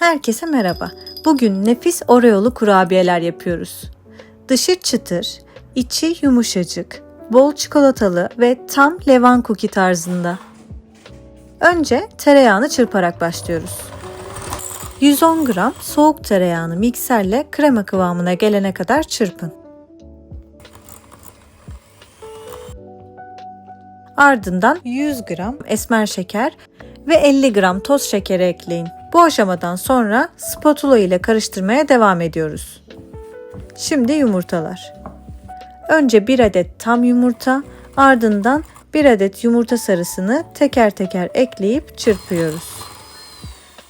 Herkese merhaba. Bugün nefis Oreo'lu kurabiyeler yapıyoruz. Dışı çıtır, içi yumuşacık, bol çikolatalı ve tam levan cookie tarzında. Önce tereyağını çırparak başlıyoruz. 110 gram soğuk tereyağını mikserle krema kıvamına gelene kadar çırpın. Ardından 100 gram esmer şeker ve 50 gram toz şekeri ekleyin. Bu aşamadan sonra spatula ile karıştırmaya devam ediyoruz. Şimdi yumurtalar. Önce 1 adet tam yumurta, ardından 1 adet yumurta sarısını teker teker ekleyip çırpıyoruz.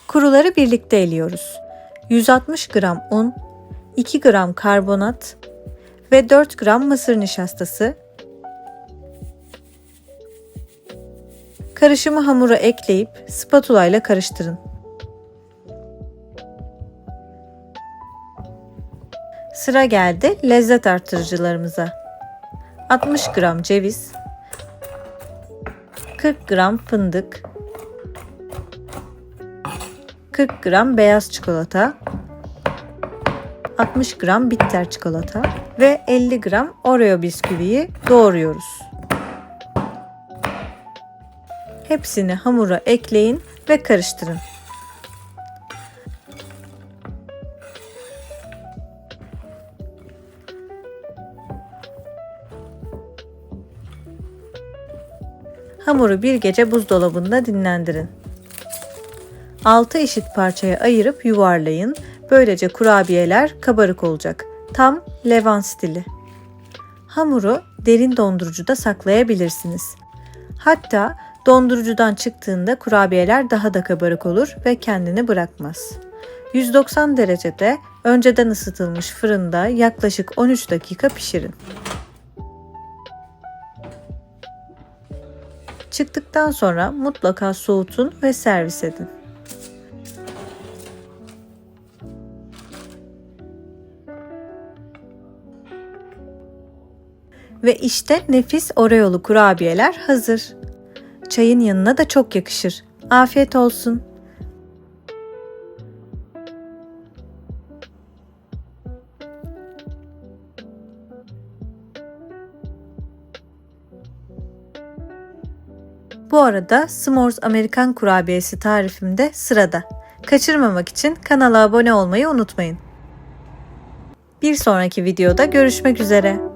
Kuruları birlikte eliyoruz. 160 gram un, 2 gram karbonat ve 4 gram mısır nişastası Karışımı hamura ekleyip spatula ile karıştırın. Sıra geldi lezzet artırıcılarımıza. 60 gram ceviz, 40 gram fındık, 40 gram beyaz çikolata, 60 gram bitter çikolata ve 50 gram Oreo bisküviyi doğruyoruz. Hepsini hamura ekleyin ve karıştırın. Hamuru bir gece buzdolabında dinlendirin. 6 eşit parçaya ayırıp yuvarlayın. Böylece kurabiyeler kabarık olacak. Tam levan stili. Hamuru derin dondurucuda saklayabilirsiniz. Hatta dondurucudan çıktığında kurabiyeler daha da kabarık olur ve kendini bırakmaz. 190 derecede önceden ısıtılmış fırında yaklaşık 13 dakika pişirin. Çıktıktan sonra mutlaka soğutun ve servis edin. Ve işte nefis Oreo'lu kurabiyeler hazır. Çayın yanına da çok yakışır. Afiyet olsun. Bu arada S'mores Amerikan kurabiyesi tarifimde sırada. Kaçırmamak için kanala abone olmayı unutmayın. Bir sonraki videoda görüşmek üzere.